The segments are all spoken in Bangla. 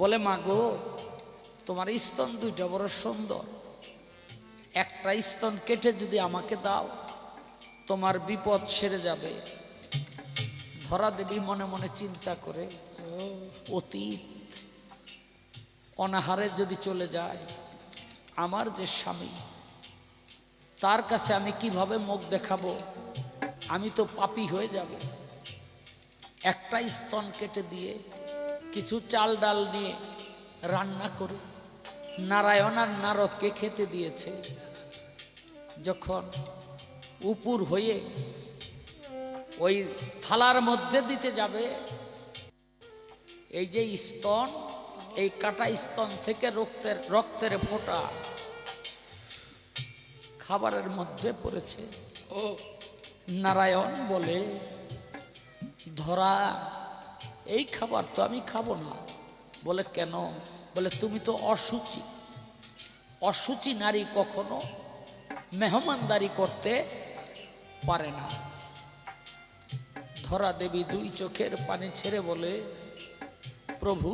বলে, মা গো, তোমার স্তন দুইটা বড় সুন্দর। একটা স্তন কেটে যদি আমাকে দাও, তোমার বিপদ সেরে যাবে। ধরা দেবী মনে মনে চিন্তা করে, অতীত অনাহারে যদি চলে যায়, আমার যে স্বামী, তার কাছে আমি কীভাবে মুখ দেখাবো? আমি তো পাপি হয়ে যাব। একটা স্তন কেটে দিয়ে কিছু চাল ডাল নিয়ে রান্না করে। নারায়ণ আর নারদকে খেতে দিয়েছে। যখন উপুর হয়ে ওই থালার মধ্যে দিতে যাবে এই যে স্তন এই কাটা স্তন থেকে রক্তের রক্তের ফোঁটা খাবারের মধ্যে পড়েছে। ও। নারায়ণ বলে ধরা এই খাবার তো আমি খাব না। বলে, কেন? বলে, তুমি তো অসুচি অসুচি নারী কখনো মেহমানদারি করতে পারে না। ধরা দেবী দুই চোখের পানি ছেড়ে বলে, প্রভু,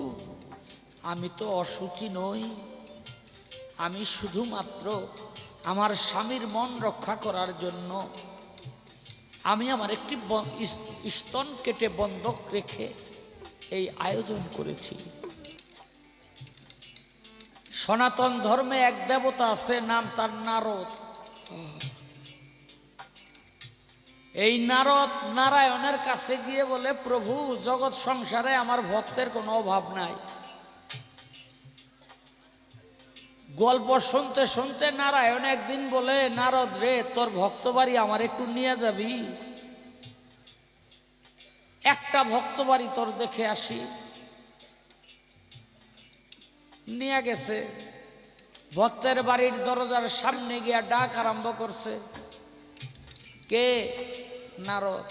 আমি তো অসুচি নই। আমি শুধুমাত্র আমার স্বামীর মন রক্ষা করার জন্য আমি আমার একটি স্তন কেটে বন্ধক রেখে এই আয়োজন করেছি। সনাতন ধর্মে এক দেবতা আছে, নাম তার নারদ। এই নারদ নারায়ণের কাছে গিয়ে বলে, প্রভু, জগৎ সংসারে আমার ভক্তের কোনো অভাব নাই। গল্প শুনতে শুনতে নারায়ণ একদিন বলে, নারদ রে, তোর ভক্ত বাড়ি আমার একটু নিয়ে যাবি? একটা ভক্ত বাড়ি তোর দেখে আসি। নিয়ে গেছে। ভক্তের বাড়ির দরজার সামনে গিয়া ডাক আরম্ভ করছে। কে? নারদ।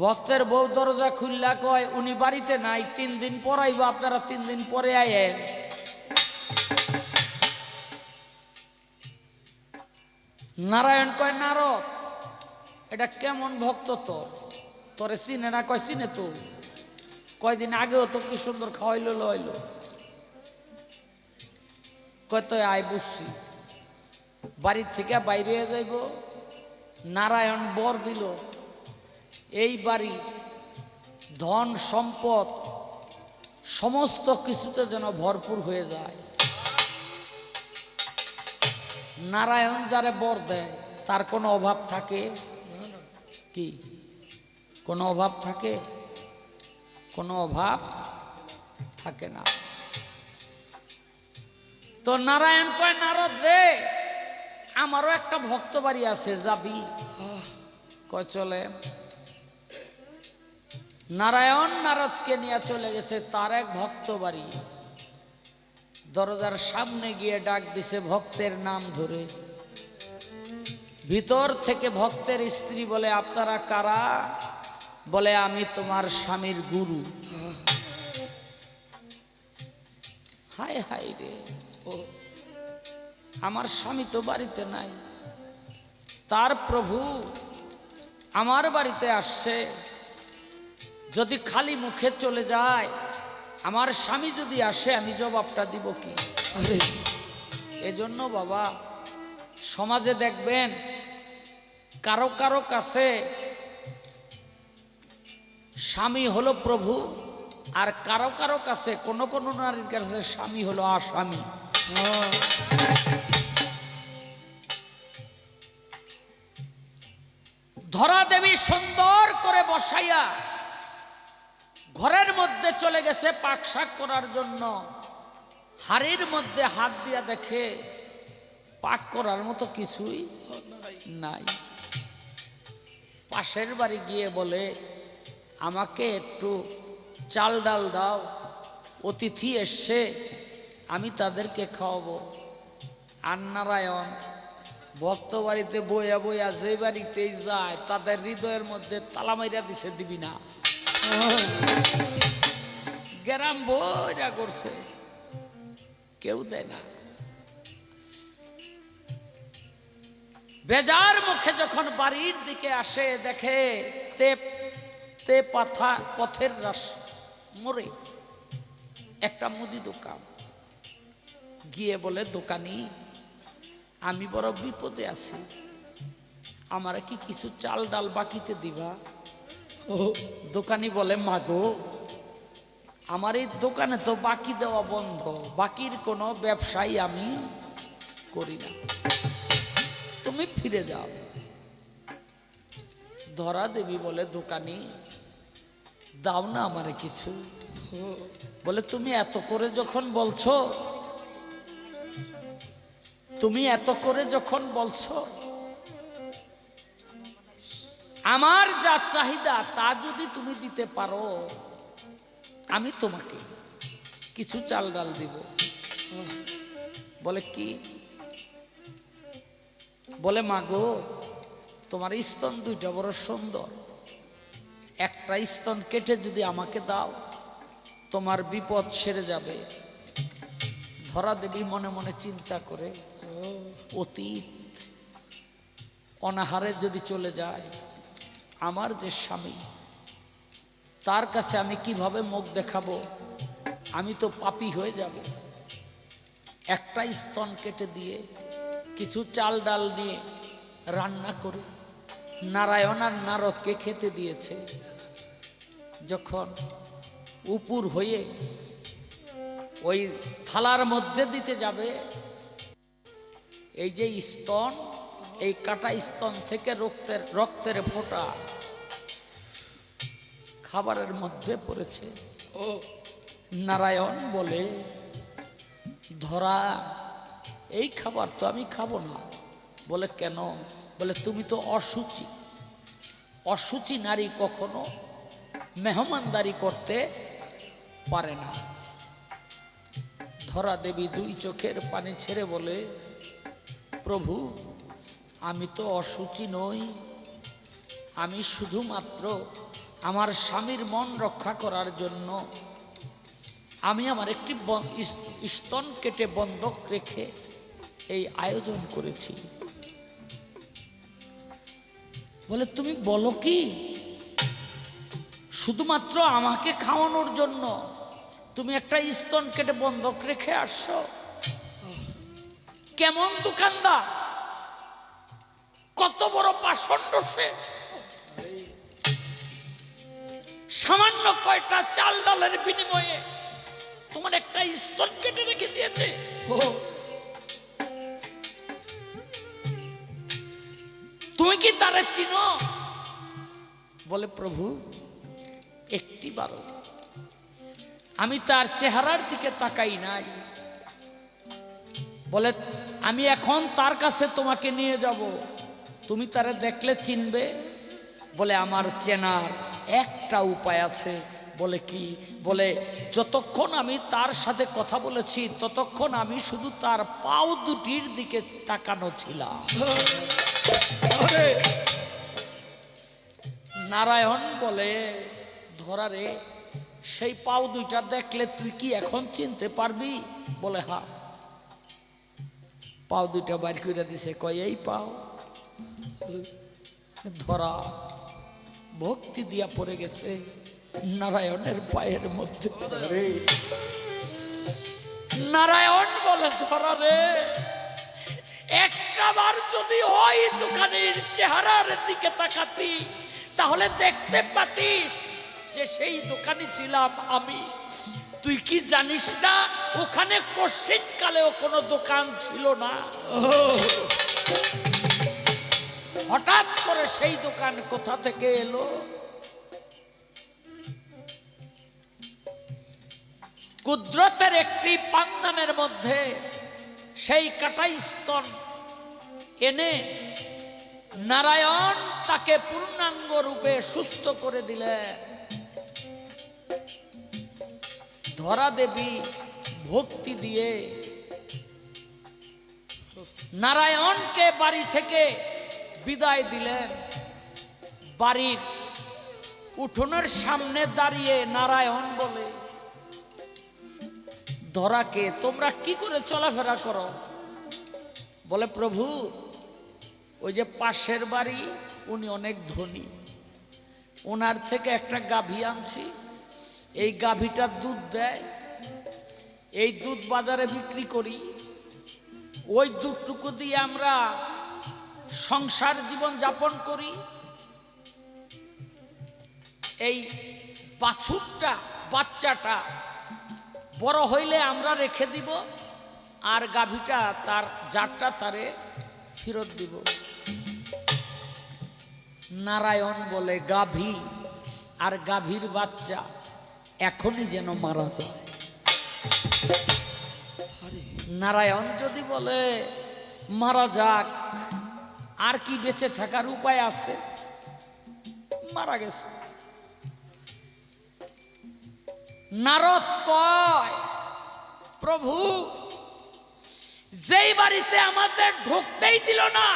ভক্তের বউ দরজা খুললা, কয়, উনি বাড়িতে নাই, তিন দিন পরাইব আপনারা তিন দিন পরে আয়েন। নারায়ণ কয়, নারদ, এটা কেমন ভক্ত তোর? তোরে চিনে না কয় চিনে তো? কয়দিন আগেও তো কি সুন্দর খাওয়াইলো, লইলো? কয় তো, আয় বুঝছি। বাড়ির থেকে বাইরে যাইব। নারায়ণ বর দিল, এই বাড়ি ধন, সম্পদ, সমস্ত কিছুতে যেন ভরপুর হয়ে যায়। নারায়ণ যারে বর দেয়, তার কোনো অভাব থাকে? কি? কোনো অভাব থাকে? কোনো অভাব থাকে না। তো নারায়ণ কয়, নারদ রে, আমারও একটা ভক্ত বাড়ি আছে, যাবি? কয়, চলে। নারায়ণ নারদকে নিয়ে চলে গেছে, তার এক ভক্ত বাড়ি। দরজার সামনে গিয়ে ডাক দিছে, ভক্তের নাম ধরে। ভিতর থেকে ভক্তের স্ত্রী বলে, আপনারা কারা? বলে, আমি তোমার স্বামীর গুরু। হায় হায় রে, ও, আমার স্বামী তো বাড়িতে নাই। তার প্রভু আমার বাড়িতে আসছে। যদি খালি মুখে চলে যায়, আমার স্বামী যদি আসে, আমি জবাবটা দিব কি? এজন্য বাবা, সমাজে দেখবেন, কারও কারও কাছে স্বামী হলো প্রভু আর কারও কারও কাছে কোন কোন নারীর কাছে স্বামী হলো আসামি ধরা দেবী সুন্দর করে বসাইয়া ঘরের মধ্যে চলে গেছে পাক শাক করার জন্য। হাড়ির মধ্যে হাত দিয়া দেখে পাক করার মতো কিছুই নাই। পাশের বাড়ি গিয়ে বলে আমাকে একটু চাল ডাল দাও। অতিথি এসছে, আমি তাদেরকে খাওয়াবো। আর নারায়ণ ভক্ত বাড়িতে বইয়া বইয়া যে বাড়িতেই যায়, তাদের হৃদয়ের মধ্যে তালা মাইরা দিছে, দিবি না। গ্রাম বইরা করছে। কেউ দেয় না। বেজার মুখে যখন বাড়ির দিকে আসে, দেখে তে পাথা, পথের রাস, মরে। একটা মুদি দোকান। গিয়ে বলে, দোকানি, আমি বড় বিপদে আছি। আমার কি কিছু চাল ডাল বাকিতে দিবা? ও, দোকানি বলে, মাগো, আমার এই দোকানে তো বাকি দেওয়া বন্ধ। বাকির কোনো ব্যবসায়ী আমি করি না। তুমি ফিরে যাও। ধরা দেবী বলে দোকানি, দাও না আমারে কিছু। বলে, তুমি এত করে যখন বলছো, তুমি এত করে যখন বলছো, আমার যা চাহিদা তা যদি তুমি দিতে পারো, আমি তোমাকে কিছু চাল ডাল দিব। বলে, কি? বলে মাগো তোমার স্তন দুইটা বড় সুন্দর। একটা স্তন কেটে যদি আমাকে দাও, তোমার বিপদ সেরে যাবে। ধরা দেবী মনে মনে চিন্তা করে, অতীত অনাহারে যদি চলে যায়, আমার যে স্বামী, তার কাছে আমি কীভাবে মুখ দেখাবো? আমি তো পাপি হয়ে যাব। একটা স্তন কেটে দিয়ে কিছু চাল ডাল নিয়ে রান্না করে। নারায়ণ আর নারদকে খেতে দিয়েছে। যখন উপুর হয়ে ওই থালার মধ্যে দিতে যাবে এই যে স্তন এই কাটা স্তন থেকে রক্তের রক্তের ফোঁটা খাবারের মধ্যে পড়েছে। ও। নারায়ণ বলে ধরা এই খাবার তো আমি খাব না। বলে কেন? বলে, তুমি তো অসুচি অসুচি নারী কখনো মেহমানদারি করতে পারে না। ধরা দেবী দুই চোখের পানি ছেড়ে বলে, প্রভু, আমি তো অসুচি নই। আমি শুধুমাত্র আমার স্বামীর মন রক্ষা করার জন্য আমি আমার একটি স্তন কেটে বন্ধক রেখে এই আয়োজন করেছি। বলে, তুমি বলো কি? শুধুমাত্র আমাকে খাওয়ানোর জন্য তুমি একটা স্তন কেটে বন্ধক রেখে আসছো? কেমন দোকানদার? কত বড় পাষণ্ড সে। সামান্য কয়টা চাল ডালের বিনিময়ে তোমার একটা স্তন কেটে রেখে দিয়েছে। ও তুমি কি তারা চিনো? বলে, প্রভু, একটি বারো। আমি তার চেহারার দিকে তাকাই নাই। বলে, আমি এখন তার কাছে তোমাকে নিয়ে যাব। তুমি তারে দেখলে চিনবে। বলে, আমার চেনার একটা উপায় আছে। বলে, কি? বলে, যতক্ষণ আমি তার সাথে কথা বলেছি, ততক্ষণ আমি শুধু তার পাও দুটির দিকে তাকানো ছিলাম। নারায়ণ বলে ধরারে সেই পাও দুইটা দেখলে তুই কি এখন চিনতে পারবি? বলে, হা। পাও দুইটা বাইর করে দিছে, কয়, এই পাও। ধরা ভক্তি দিয়া পড়ে গেছে নারায়ণের পায়ের মধ্যে। নারায়ণ বলে, ধরা রে একটা বার যদি ওই দোকানের চেহারার দিকে তাকাতি, তাহলে দেখতে পাতিস যে সেই দোকানে ছিলাম আমি। তুই কি জানিস না, ওখানে কোশ্চিন কালেও কোনো দোকান ছিল না। হঠাৎ করে সেই দোকান কোথা থেকে এলো? কুদরতের একটি পান্দানের মধ্যে সেই কাটাই স্তন এনে নারায়ণ তাকে পূর্ণাঙ্গ রূপে সুস্থ করে দিলেন ধরা দেবী ভক্তি দিয়ে নারায়ণকে বাড়ি থেকে বিদায় দিলেন। বাড়ির উঠোনের সামনে দাঁড়িয়ে নারায়ণ বলে, ধরাকে, তোমরা কি করে চলাফেরা করো? বলে, প্রভু ওই যে পাশের বাড়ি, উনি অনেক ধনী। ওনার থেকে একটা গাভী আনছি। এই গাভীটা দুধ দেয়। এই দুধ বাজারে বিক্রি করি। ওই দুধটুকু দিয়ে আমরা সংসার জীবন যাপন করি। এই বাছুরটা, বাচ্চাটা বড় হইলে আমরা রেখে দিব। আর গাভীটা, তার জাতটা তারে ফেরত দিব। নারায়ণ বলে, গাভী, আর গাভীর বাচ্চা এখনই যেন মারা যায়। নারায়ণ যদি বলে, মারা যাক, আর কি বেঁচে থাকার উপায় আছে? মারা গেছে। নারদ কয়, প্রভু যেই বাড়িতে আমাদের ঢুকতেই দিল না,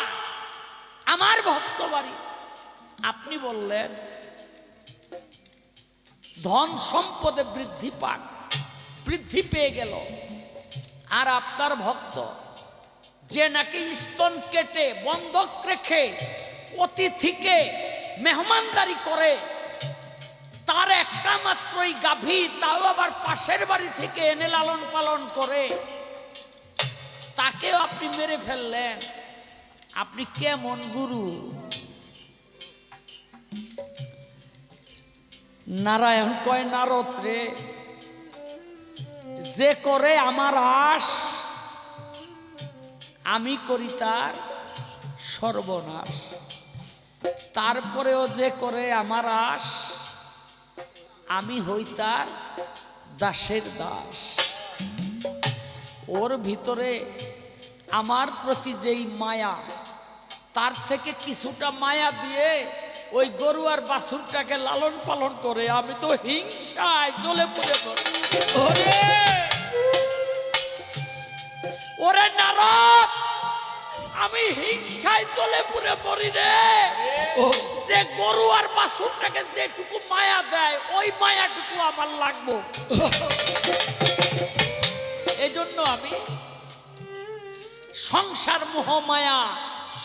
আমার ভক্ত বাড়ি, আপনি বললেন, ধন সম্পদে বৃদ্ধি পান বৃদ্ধি পেয়ে গেল। আর আপনার ভক্ত, যে নাকি স্তন কেটে, বন্ধক রেখে, অতিথিকে মেহমানদারি করে, তার একটা মাত্রই গাভী তাও আবার পাশের বাড়ি থেকে এনে লালন পালন করে তাকেও আপনি মেরে ফেললেন। আপনি কেমন গুরু? নারায়ণ কয়, নারদ রে, যে করে আমার আশ, আমি করি তার সর্বনাশ। তারপরেও যে করে আমার আশ, আমি হই তার দাসের দাস। ওর ভিতরে আমার প্রতি যেই মায়া তার থেকে কিছুটা মায়া দিয়ে ওই গরু আর বাছুরটাকে লালন পালন করে আমি তো হিংসায় জ্বলে পুড়ে ওরে! ওরে নারদ! আমি হিংসায় জ্বলে পুড়ে পড়ি রে। যে গরু আর বাছুরটাকে যেটুকু মায়া দেয় ওই মায়াটুকু আমার লাগবো। এই জন্য আমি সংসার মোহমায়া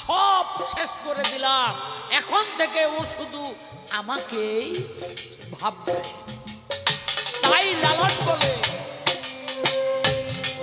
সব শেষ করে দিলাম। এখন থেকে ও শুধু আমাকেই ভাববে। তাই লালন বলে